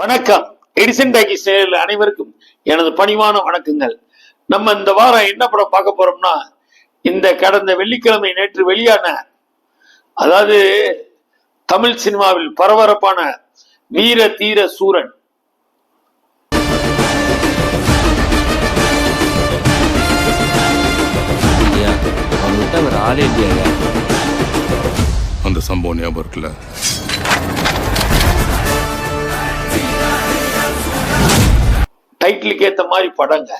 வணக்கம். Edison talkie channel அனைவருக்கும் எனது பணிவான வணக்கங்கள். நம்ம இந்த வாரம் என்ன படம் பார்க்க போறோம்னா இந்த கடந்த வெள்ளிக்கிழமை நேற்று வெளியான அதாவது தமிழ் சினிமாவில் பரபரப்பான வீர தீர சூரன். இல்லையா? அந்த சம்பவம் ஞாபகம் இருக்குல்ல? டைட்டிலுக்கு ஏத்த மாதிரி படங்க.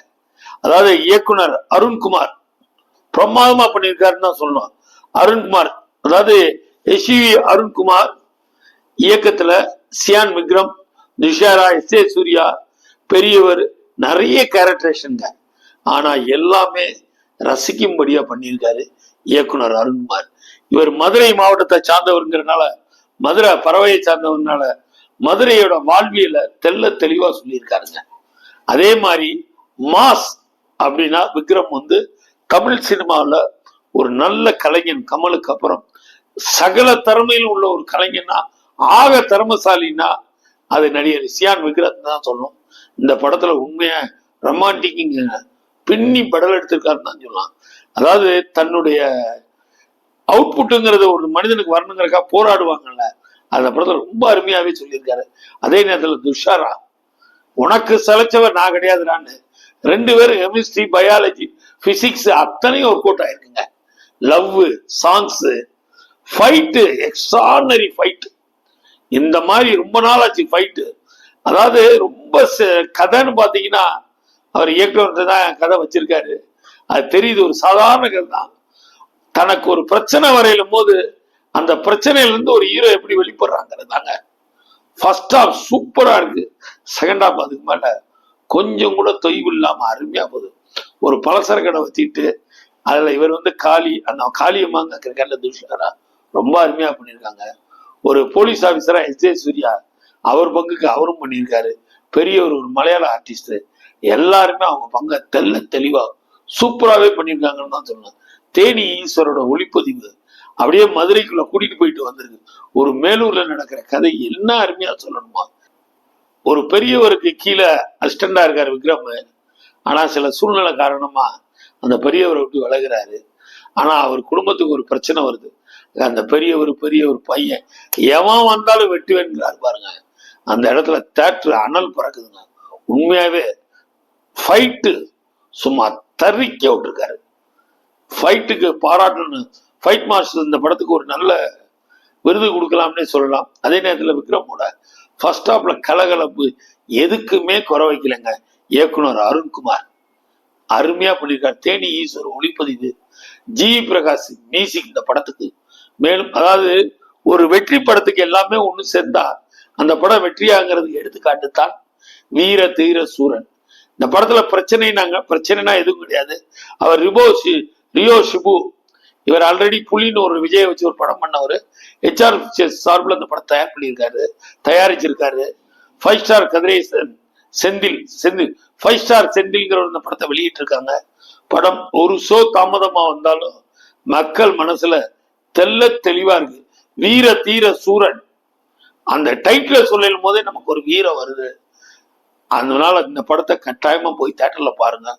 அதாவது இயக்குனர் அருண்குமார். பிரமாதமா பண்ணியிருக்காருன்னு தான் சொல்லணும். அருண்குமார் அதாவது எஸ்வி அருண்குமார் இயக்கத்துல சியான் விக்ரம் துஷாரா எஸ் ஏ சூர்யா பெரியவர் நிறைய கேரக்டரேஷனுங்க ஆனா எல்லாமே ரசிக்கும்படியா பண்ணியிருக்காரு இயக்குனர் அருண்குமார். இவர் மதுரை மாவட்டத்தை சார்ந்தவருங்கிறனால மதுரை பறவையை சார்ந்தவர்னால மதுரையோட வாழ்வியலை தெல்ல தெளிவா சொல்லியிருக்காருங்க. அதே மாதிரி மாஸ் அப்படின்னா விக்ரம் வந்து தமிழ் சினிமாவில் ஒரு நல்ல கலைஞன் கமலுக்கு அப்புறம். சகல திறமையில் உள்ள ஒரு கலைஞன்னா ஆக திறமசாலின்னா அது நடிகர் சியான் விக்ரம் தான் சொல்லணும் இந்த படத்துல உண்மையா ரொமான்டிக்குங்க பின்னி படல் எடுத்திருக்காருன்னு தான் சொல்லலாம். அதாவது தன்னுடைய அவுட்புட்டுங்கிறது ஒரு மனிதனுக்கு வரணுங்கிறக்கா போராடுவாங்கல்ல. அந்த படத்தில் ரொம்ப அருமையாவே சொல்லியிருக்காரு. அதே நேரத்துல துஷாரா உனக்கு சிலைச்சவர் நான் கிடையாதுடான்னு. ரெண்டு பேரும் கெமிஸ்ட்ரி பயாலஜி பிசிக்ஸ் அத்தனையும் work out ஆயிருக்குங்க. Love songs fight extraordinary fight இந்த மாதிரி ரொம்ப நாள் ஆச்சு ஃபைட்டு அதாவது ரொம்ப ச- கதைன்னு பார்த்தீங்கன்னா அவர் இயக்குனர் தான் கதை வச்சிருக்காரு. அது தெரியுது ஒரு சாதாரண கதை தான். தனக்கு ஒரு பிரச்சனை வரையிலும் போது அந்த பிரச்சனையில இருந்து ஒரு ஹீரோ எப்படி வெளிப்படுறாங்கிறது தாங்க. ஃபர்ஸ்ட் ஹாஃப் சூப்பரா இருக்கு. செகண்ட் ஹாஃப் அதுக்கு மேலே கொஞ்சம் கூட தொய்வு இல்லாம அருமையா போகுது. ஒரு பலசர கடை வச்சுக்கிட்டு அதுல இவர் வந்து காளி அந்த காளியம்மாங்க கிரிக்கெட்ல தூஷ்கரா ரொம்ப அருமையா பண்ணியிருக்காங்க. ஒரு போலீஸ் ஆஃபீஸராக எஸ் ஜே சூர்யா அவர் பங்குக்கு அவரும் பண்ணியிருக்காரு. பெரிய ஒரு மலையாள ஆர்டிஸ்ட்டு எல்லாருமே அவங்க பங்க தெல்ல தெளிவா சூப்பராகவே பண்ணியிருக்காங்கன்னு தான் சொல்லுவேன் தேனி ஈஸ்வரோட ஒளிப்பதிவு அப்படியே மதுரைக்குள்ள கூட்டிட்டு போயிட்டு வந்திருக்கு. ஒரு மேலூர்ல நடக்கிற கதை என்ன அருமையா சொல்லணுமா? ஒரு பெரியவருக்கு கீழே அசிஸ்டண்டா இருக்காரு விக்ரம் ஆனா சில சூழ்நிலை காரணமா அந்த பெரியவரை விட்டு விலகுறாரு. ஆனா அவர் குடும்பத்துக்கு ஒரு பிரச்சனை வருது. அந்த பெரியவர் பெரிய ஒரு பையன் எவன் வந்தாலும் வெட்டுவேன்கிறார் பாருங்க. அந்த இடத்துல தேட்டர் அனல் பறக்குதுங்க. உண்மையாவே ஃபைட்டு சும்மா தறிக்க விட்டுருக்காரு. ஃபைட்டுக்கு பாராட்டணும்னு ஃபைட் மாஸ்டர் இந்த படத்துக்கு ஒரு நல்ல விருது கொடுக்கலாம்னே சொல்லலாம். அதே நேரத்தில் விக்ரமோட ஃபர்ஸ்ட் ஆஃப்ல கலகலப்பு எதுக்குமே குறை வைக்கலைங்க. இயக்குனர் அருண்குமார். அருமையா பண்ணியிருக்கார் தேனி ஈஸ்வர் ஒளிப்பதிவு. ஜி பிரகாஷ் மியூசிக் இந்த படத்துக்கு. மேலும் அதாவது ஒரு வெற்றி படத்துக்கு எல்லாமே ஒன்று சேர்ந்தா அந்த படம் வெற்றியாங்கிறது எடுத்துக்காட்டு தான் வீர தீர சூரன். இந்த படத்துல பிரச்சனை நாங்க பிரச்சனைனா எதுவும் கிடையாது. அவர் ரிபோ ஷி- ரியோ ஷிபு இவர் ஆல்ரெடி புலின்னு ஒரு விஜயை வச்சு ஒரு படம் பண்ணவர். ஹெச்ஆர் சார்பில் அந்த படம் தயார் பண்ணியிருக்காரு. தயாரிச்சிருக்காரு. Five star Kathiresan Senthil Senthil five star செந்தில்ங்கிற இந்த படத்தை வெளியிட்டிருக்காங்க. படம் ஒரு ஷோ தாமதமா வந்தாலும் மக்கள் மனசுல தெள்ள தெளிவா இருக்கு. வீர தீர சூரன். அந்த டைட்டில் சொல்லும் போதே நமக்கு ஒரு வீரம் வருது. அதனால இந்த படத்தை கட்டாயமா போய் தேட்டர்ல பாருங்க.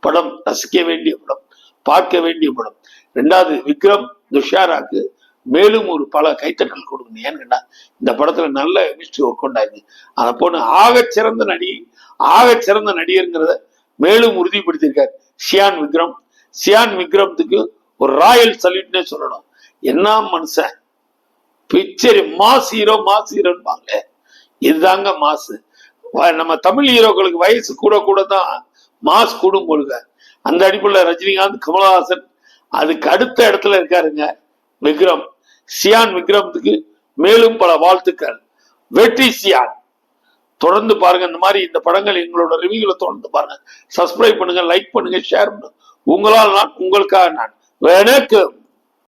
படம் ரசிக்க வேண்டிய படம் பார்க்க வேண்டிய படம். ரெண்டாவது விக்ரம் துஷாராக்கு மேலும் ஒரு பல கைத்தட்டல் கொடுக்கணும். ஏன்னு கேட்டா இந்த படத்துல நல்ல மிஸ்ட்ரி ஒர்க் அவுட் ஆயிருக்கு அந்த பொண்ணு ஆக சிறந்த நடி ஆக சிறந்த நடிகருங்கிறத மேலும் உறுதிப்படுத்தியிருக்கார் சியான் விக்ரம். சியான் விக்ரம்த்துக்கு ஒரு ராயல் சல்யூட்னே சொல்லணும். என்ன மனுஷன்? பிக்சர் மாஸ் ஹீரோ மாஸ் ஹீரோன்பாங்களே இதுதாங்க மாசு. நம்ம தமிழ் ஹீரோக்களுக்கு வயசு கூட கூட தான் மாஸ் கூடும் பொழுது அந்த அடிப்படையில் ரஜினிகாந்த் கமலஹாசன் அதுக்கு அடுத்த இடத்துல இருக்காருங்க விக்ரம். சியான் விக்ரமத்துக்கு மேலும் பல வாழ்த்துக்கள். வெற்றி சியான். தொடர்ந்து பாருங்க இந்த மாதிரி இந்த படங்கள் எங்களோட ரிவியூல தொடர்ந்து பாருங்க. சப்ஸ்கிரைப் பண்ணுங்க லைக் பண்ணுங்க ஷேர் பண்ணுங்க. உங்களால் நான் உங்களுக்காக நான். வணக்கம்.